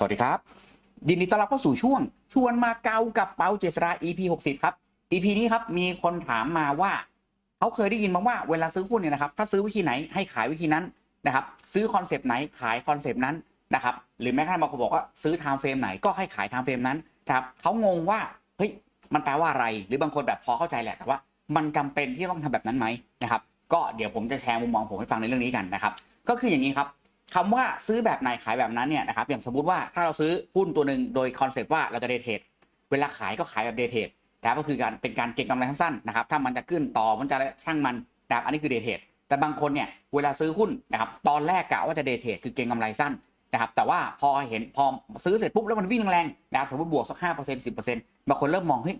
สวัสดีครับ ยินดีต้อนรับเข้าสู่ช่วง ชวนมาเกากับเปาเจษรา EP 60 ครับ EP นี้ครับมีคนถามมาว่า เขาเคยได้ยินมาว่าเวลาซื้อหุ้นเนี่ยนะครับ ถ้าซื้อวิธีไหนให้ขายวิธีนั้นนะครับ ซื้อคอนเซปต์ไหนขายคอนเซปต์นั้นนะครับ หรือแม้กระทั่งบางคนบอกว่าซื้อไทม์เฟรมไหนก็ให้ขายไทม์เฟรมนั้นนะครับเขางงว่าเฮ้ยมันแปลว่าอะไร หรือบางคนแบบพอเข้าใจแหละแต่ว่า มันจำเป็นที่ต้องทำแบบนั้นไหมนะครับ ก็เดี๋ยวผมจะแชร์มุมมองผมให้ฟังในเรื่องนี้กันนะครับ ก็คืออย่างนี้ครับ คำว่าซื้อแบบไหนขายแบบนั้นเนี่ยนะครับอย่างสมมุติว่าถ้าเราซื้อหุ้นตัวหนึ่งโดยคอนเซปต์ว่าเราจะเดทเทรดเวลาขายก็ขายแบบเดทเทรดนะครับก็คือการเป็นการเก็งกำไรสั้นๆนะครับถ้ามันจะขึ้นต่อมันจะช่างมันนะครับอันนี้คือเดทเทรดแต่บางคนเนี่ยเวลาซื้อหุ้นนะครับตอนแรกกะว่าจะเดทเทรดคือเก็งกำไรสั้นนะครับแต่ว่าพอเห็นพอซื้อเสร็จปุ๊บแล้วมันวิ่งแรงนะครับสมมติบวกสักห้าเปอร์เซ็นต์สิบเปอร์เซ็นต์บางคนเริ่มมองเฮ้ย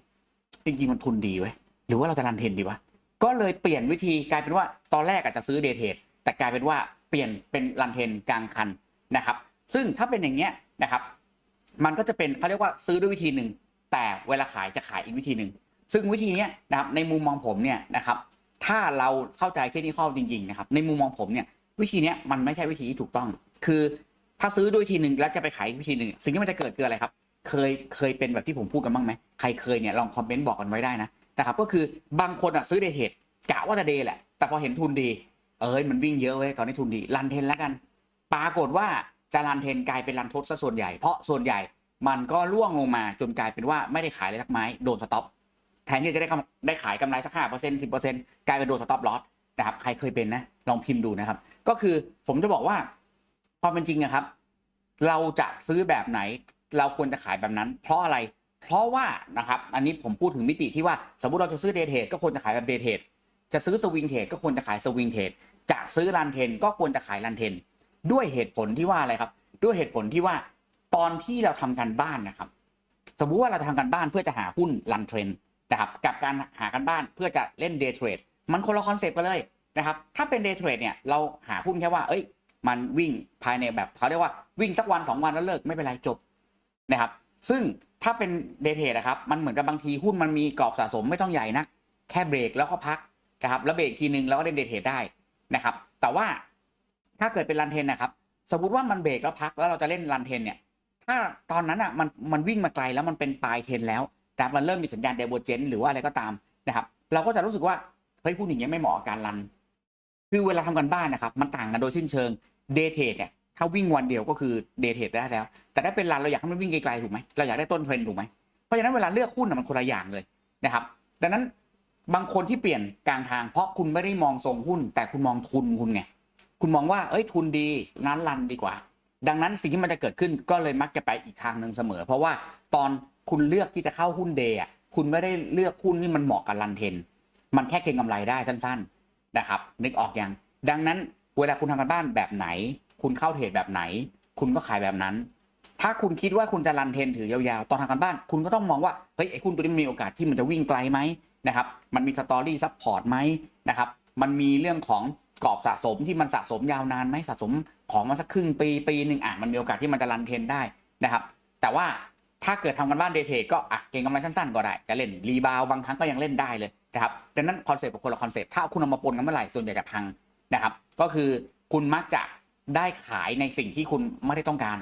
จริงๆมันทุนดีเว้ยหรือว่าเราจะรันเทนดีวะก็เลยเปลี่ยนวิธีกลายเป็นว่าตอนแรกอาจจะซื้อเดทเทรดแต่กลายเป็นว่า เปลี่ยนเป็นรันเทนกลางคันนะครับ ซึ่งถ้าเป็นอย่างเงี้ยนะครับ มันก็จะเป็นเขาเรียกว่าซื้อด้วยวิธีหนึ่งแต่เวลาขายจะขายอีกวิธีหนึ่งซึ่งวิธีนี้นะครับในมุมมองผมเนี่ยนะครับ ถ้าเราเข้าใจเทคนิคจริงๆนะครับ ในมุมมองผมเนี่ยวิธีนี้มันไม่ใช่วิธีที่ถูกต้อง คือถ้าซื้อด้วยวิธีหนึ่งแล้วจะไปขายอีกวิธีหนึ่งสิ่งที่มันจะเกิดคืออะไรครับ เคยเคยเป็นแบบที่ผมพูดกันบ้างไหมใครเคยเนี่ยลองคอมเมนต์บอกกันไว้ได้นะนะครับ ก็คือบางคนอะซื้อเดทเทรดกะว่าจะเดย์แหละแต่พอเห็นทุนดี เอ้ยมันวิ่งเยอะเว้ยตอนนี้ทุนดีรันเทนแล้วกัน ปรากฏว่าจะรันเทนกลายเป็นรันทดซะส่วนใหญ่ เพราะส่วนใหญ่มันก็ล่วงลงมาจนกลายเป็นว่าไม่ได้ขายเลยสักไม้โดนสต็อปแทนที่จะได้กำได้ขายกำไรสักห้าเปอร์เซ็นต์สิบเปอร์เซ็นต์กลายเป็นโดนสต็อปลอสนะครับใครเคยเป็นนะลองพิมพ์ดูนะครับ ก็คือผมจะบอกว่าความเป็นจริงอะครับ เราจะซื้อแบบไหน เราควรจะขายแบบนั้น เพราะอะไร เพราะว่านะครับอันนี้ผมพูดถึงมิติที่ว่าสมมติเราจะซื้อเดทเทรดก็ควรจะขายแบบเดทเทรดจะซื้อสวิงเทรดก็ควรจะขายสวิงเทรด จะซื้อรันเทนก็ควรจะขายรันเทน ด้วยเหตุผลที่ว่าอะไรครับ ด้วยเหตุผลที่ว่าตอนที่เราทำการบ้านนะครับ สมมุติว่าเราทำการบ้านเพื่อจะหาหุ้นรันเทรนนะครับกับการหาการบ้านเพื่อจะเล่นเดย์เทรดมันคนละคอนเซปต์กันเลยนะครับถ้าเป็นเดย์เทรดเนี่ยเราหาหุ้นแค่ว่า เอ้ย มันวิ่งภายในแบบเขาเรียกว่าวิ่งสักวันสองวันแล้วเลิกไม่เป็นไรจบนะครับ ซึ่งถ้าเป็นเดย์เทรดนะครับมันเหมือนกับบางทีหุ้นมันมีกรอบสะสมไม่ต้องใหญ่นะแค่เบรกแล้วก็พักนะครับแล้วเบรกทีนึงแล้วก็เล่นเดย์เทรดได้ นะครับ แต่ว่าถ้าเกิดเป็นรันเทนนะครับ สมมติว่ามันเบรกแล้วพักแล้วเราจะเล่นรันเทนเนี่ย ถ้าตอนนั้นอะมันมันวิ่งมาไกลแล้วมันเป็นปลายเทนแล้วแต่มันเริ่มมีสัญญาณเดโบเจนหรือว่าอะไรก็ตามนะครับ เราก็จะรู้สึกว่าเฮ้ยพูดอย่างเงี้ยไม่เหมาะกับการรัน คือเวลาทำกันบ้านนะครับ มันต่างกันโดยสิ้นเชิงเดย์เทดเนี่ยถ้าวิ่งวันเดียวก็คือเดย์เทดได้แล้ว แต่ถ้าเป็นรันเราอยากให้มันวิ่งไกลๆถูกไหมเราอยากได้ต้นเทรนถูกไหมเพราะฉะนั้นเวลาเลือกหุ้นน่ะมันคนละอย่างเลยนะครับ ดังนั้น บางคนที่เปลี่ยนกลางทาง เพราะคุณไม่ได้มองทรงหุ้น แต่คุณมองทุนคุณไงคุณมองว่าเอ้ยทุนดีนั้นรันดีกว่า ดังนั้นสิ่งที่มันจะเกิดขึ้นก็เลยมักจะไปอีกทางหนึ่งเสมอ เพราะว่าตอนคุณเลือกที่จะเข้าหุ้นเดย์อะคุณไม่ได้เลือกหุ้นที่มันเหมาะกับรันเทน มันแค่เก็งกำไรได้สั้นๆนะครับ นึกออกยังดังนั้นเวลาคุณทำกันบ้านแบบไหน คุณเข้าเทรดแบบไหน คุณก็ขายแบบนั้น ถ้าคุณคิดว่าคุณจะรันเทนถือยาวๆ ตอนทำกันบ้าน คุณก็ต้องมองว่าเฮ้ยไอ้หุ้นตัวนี้มันมีโอกาสที่มันจะวิ่งไกลไหม นะครับ มันมีสตอรี่ซัพพอร์ตไหมนะครับ มันมีเรื่องของกรอบสะสมที่มันสะสมยาวนานไหมสะสมของมาสักครึ่งปีปีหนึ่งอะมันมีโอกาสที่มันจะรันเทรนได้นะครับ แต่ว่าถ้าเกิดทำกันบ้านเดย์เทก็อะเก็งกำไรสั้นๆ ก็ได้ จะเล่นรีบาวบางครั้งก็ยังเล่นได้เลยนะครับดังนั้นคอนเซปต์กับคนละคอนเซปต์ถ้าคุณเอามาปนกันเมื่อไหร่ส่วนใหญ่จะพังนะครับ ก็คือคุณมักจะได้ขายในสิ่งที่คุณไม่ได้ต้องการ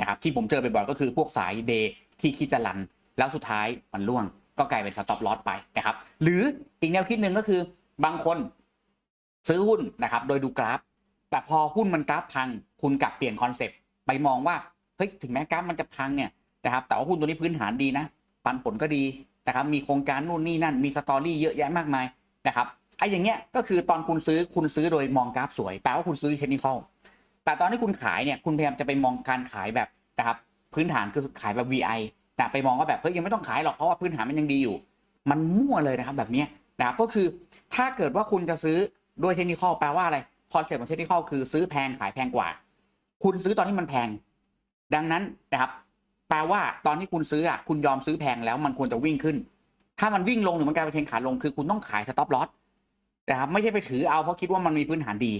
นะครับ ที่ผมเจอบ่อยๆก็คือพวกสายเดที่คิดจะรัน แล้วสุดท้ายมันล่วง ก็กลายเป็นสต็อปลอสไปนะครับ หรืออีกแนวคิดหนึ่งก็คือบางคนซื้อหุ้นนะครับ โดยดูกราฟ แต่พอหุ้นมันกราฟพัง คุณกลับเปลี่ยนคอนเซปต์ไปมองว่าเฮ้ยถึงแม้กราฟมันจะพังเนี่ยนะครับแต่ว่าหุ้นตัวนี้พื้นฐานดีนะ ปันผลก็ดีนะครับ มีโครงการนู่นนี่นั่น มีสตอรี่เยอะแยะมากมายนะครับไอ้อย่างเงี้ยก็คือตอนคุณซื้อคุณซื้อโดยมองกราฟสวยแปลว่าคุณซื้อเทคนิคอลแต่ตอนที่คุณขายเนี่ยคุณพยายามจะไปมองการขายแบบนะครับพื้นฐานคือขายแบบ VI นะไปมองว่าแบบเฮ้ยยังไม่ต้องขายหรอกเพราะว่าพื้นฐานมันยังดีอยู่ มันมั่วเลยนะครับแบบนี้นะครับก็คือถ้าเกิดว่าคุณจะซื้อด้วยเทคนิคอลแปลว่าอะไรคอนเซ็ปต์ของเทคนิคอลคือซื้อแพงขายแพงกว่า คุณซื้อตอนที่มันแพง ดังนั้นนะครับ แปลว่าตอนที่คุณซื้ออะคุณยอมซื้อแพงแล้วมันควรจะวิ่งขึ้น ถ้ามันวิ่งลงหรือมันกลายเป็นเทรนขาลงคือคุณต้องขายสต็อปลอสนะครับไม่ใช่ไปถือเอาเพราะคิดว่ามันมีพื้นฐานดี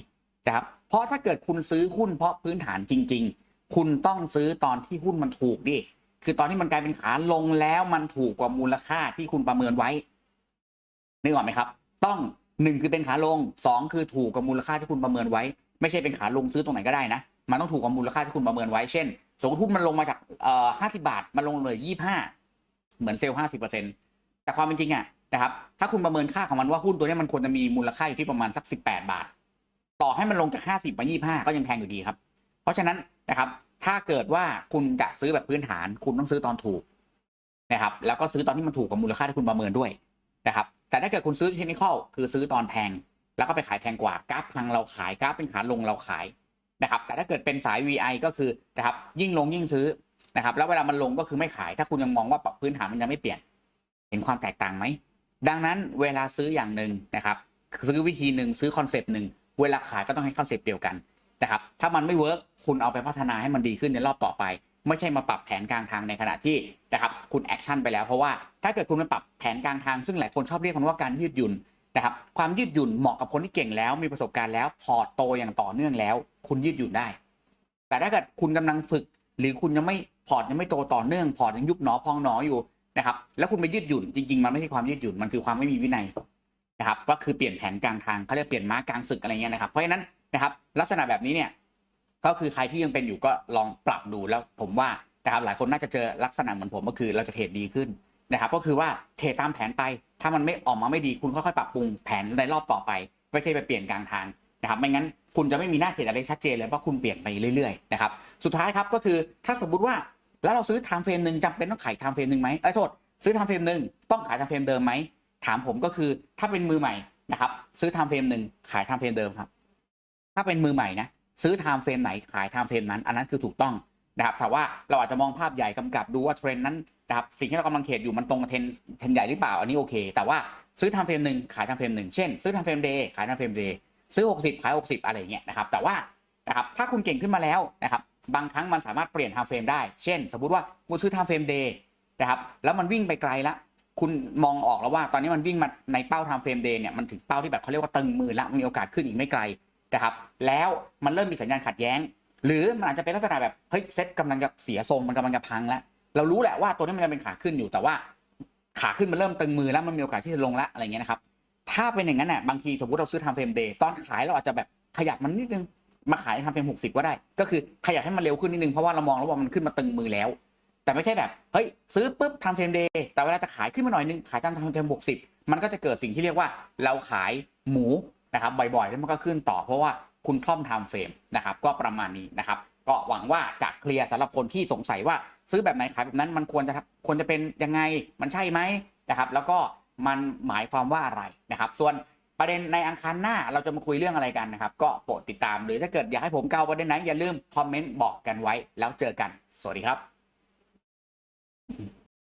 นะครับเพราะถ้าเกิดคุณซื้อหุ้นเพราะพื้นฐานจริง ๆ คุณต้องซื้อตอนที่หุ้นมันถูกดิ คือตอนที่มันกลายเป็นขาลงแล้วมันถูกกว่ามูลค่าที่คุณประเมินไว้นึกออกไหมครับ ต้องหนึ่งคือเป็นขาลงสองคือถูกกว่ามูลค่าที่คุณประเมินไว้ ไม่ใช่เป็นขาลงซื้อตรงไหนก็ได้นะ มันต้องถูกกว่ามูลค่าที่คุณประเมินไว้เช่น สมมติหุ้นมันลงมาจากเอ่อห้าสิบาทมันลงเหลือยี่ห้าเหมือนเซลล์ห้าสิบเปอร์เซ็นแต่ความเป็นจริงอะนะครับถ้าคุณประเมินค่าของมันว่าหุ้นตัวนี้มันควรจะมีมูลค่าอยู่ที่ประมาณสักสิบแปดบาท ต่อให้มันลงจากห้าสิบมายี่ห้าก็ยังแพงอยู่ดีครับ เพราะฉะนั้นนะครับ ถ้าเกิดว่าคุณจะซื้อแบบพื้นฐาน คุณต้องซื้อตอนถูกนะครับ แล้วก็ซื้อตอนที่มันถูกกับมูลค่าที่คุณประเมินด้วยนะครับ แต่ถ้าเกิดคุณซื้อเทคนิคอลคือซื้อตอนแพง แล้วก็ไปขายแพงกว่ากราฟพังเราขายกราฟเป็นขาลงเราขายนะครับ แต่ถ้าเกิดเป็นสาย VI ก็คือนะครับยิ่งลงยิ่งซื้อนะครับ แล้วเวลามันลงก็คือไม่ขาย ถ้าคุณยังมองว่าพื้นฐานมันยังไม่เปลี่ยน เห็นความแตกต่างไหมดังนั้นเวลาซื้ออย่างหนึ่งนะครับ ซื้อวิธีหนึ่งซื้อคอนเซปต์หนึ่งเวลาขายก็ต้องให้คอนเซปต์เดียวกัน นะครับถ้ามันไม่เวิร์กคุณเอาไปพัฒนาให้มันดีขึ้นในรอบต่อไป ไม่ใช่มาปรับแผนกลางทางในขณะที่นะครับคุณแอคชั่นไปแล้วเพราะว่าถ้าเกิดคุณมาปรับแผนกลางทางซึ่งหลายคนชอบเรียกมันว่าการยืดหยุ่นนะครับความยืดหยุ่นเหมาะกับคนที่เก่งแล้วมีประสบการณ์แล้วพอโตอย่างต่อเนื่องแล้ว คุณยืดหยุ่นได้ แต่ถ้าเกิดคุณกำลังฝึก หรือคุณยังไม่พอร์ตยังไม่โตต่อเนื่องพอร์ตยังยุบหนอพองหนออยู่นะครับแล้วคุณไปยืดหยุ่นจริงๆ มันไม่ใช่ความยืดหยุ่นมันคือความไม่มีวินัยนะครับก็คือเปลี่ยนแผนกลางทางเขาเรียกเปลี่ยนม้ากลางศึกอะไรเงี้ยนะครับเพราะฉะนั้น นะครับลักษณะแบบนี้เนี่ยก็คือใครที่ยังเป็นอยู่ก็ลองปรับดูแล้วผมว่านะครับหลายคนน่าจะเจอลักษณะเหมือนผมก็คือเราจะเทรดดีขึ้นนะครับก็คือว่าเทรดตามแผนไปถ้ามันไม่ออกมาไม่ดีคุณค่อยๆปรับปรุงแผนในรอบต่อไปไม่ใช่ไปเปลี่ยนกลางทางนะครับไม่งั้นคุณจะไม่มีหน้าเทรดอะไรชัดเจนเลยเพราะคุณเปลี่ยนไปเรื่อยๆนะครับสุดท้ายครับก็คือถ้าสมมติว่าแล้วเราซื้อไทม์เฟรมหนึ่งจำเป็นต้องขายไทม์เฟรมหนึ่งไหมเอ้โทษ ซื้อไทม์เฟรมหนึ่งต้องขายไทม์เฟรมเดิมไหมถามผมก็คือถ้าเป็นมือใหม่นะครับซื้อไทม์เฟรมหนึ่งขายไทม์เฟรมเดิมครับ ถ้าเป็นมือใหม่นะซื้อไทม์เฟรมไหนขายไทม์เฟรมนั้น อันนั้นคือถูกต้องนะครับแต่ว่าเราอาจจะมองภาพใหญ่กำกับดูว่าเทรนด์นั้นนะครับสิ่งที่เรากำลังเทรดอยู่มันตรงกับเทรนเทรนใหญ่หรือเปล่าอันนี้โอเค แต่ว่าซื้อไทม์เฟรมหนึ่งขายไทม์เฟรมหนึ่งเช่น ซื้อไทม์เฟรมเดย์ขายไทม์เฟรมเดย์ซื้อ 60 ขาย 60 อะไรเงี้ยนะครับแต่ว่านะครับถ้าคุณเก่งขึ้นมาแล้วนะครับบางครั้งมันสามารถเปลี่ยนไทม์เฟรมได้ เช่น สมมติว่าคุณซื้อไทม์เฟรมเดย์นะครับแล้วมันวิ่งไปไกลละคุณมองออกแล้วว่าตอนนี้มันวิ่งมาในเป้าไทม์เฟรมเดย์เนี่ยมันถึงเป้าที่แบบเขาเรียกว่าตึงมือแล้วมีโอกาสขึ้นอีกไม่ไกล นะครับแล้วมันเริ่มมีสัญญาณขัดแย้ง หรือมันอาจจะเป็นลักษณะแบบเฮ้ยเซ็ตกำลังจะเสียทรงมันกำลังจะพังแล้วเรารู้แหละว่าตัวนี้มันจะเป็นขาขึ้นอยู่แต่ว่าขาขึ้นมันเริ่มตึงมือแล้วมันมีโอกาสที่จะลงละอะไรเงี้ยนะครับถ้าเป็นอย่างนั้นน่ะบางทีสมมติเราซื้อทม์เฟรมเดย์ตอนขายเราอาจจะแบบขยับมันนิดนึงมาขายทม์เฟรมหกสิบก็ได้ ก็คือขยับให้มันเร็วขึ้นนิดนึงเพราะว่าเรามองแล้วว่ามันขึ้นมาตึงมือแล้ว แต่ไม่ใช่แบบเฮ้ยซื้อปุ๊บทำเฟรมเดย์แต่เวลาจะขายขึ้นมาหน่อยนึงขายตามทำเฟรมบวกสิบมันก็จะเกิดสิ่งที่เรียกว่าเราขายหมู นะครับบ่อยๆแล้วมันก็ขึ้นต่อเพราะว่าคุณคล่อมทำเฟรมนะครับก็ประมาณนี้นะครับก็หวังว่าจะเคลียร์สำหรับคนที่สงสัยว่าซื้อแบบไหนขายแบบนั้นมันควรจะควรจะเป็นยังไงมันใช่ไหมนะครับ แล้วก็มันหมายความว่าอะไรนะครับ ส่วนประเด็นในอังคารหน้าเราจะมาคุยเรื่องอะไรกันนะครับ ก็โปรดติดตามหรือถ้าเกิดอยากให้ผมเกาประเด็นไหนอย่าลืมคอมเมนต์บอกกันไว้ แล้วเจอกัน สวัสดีครับ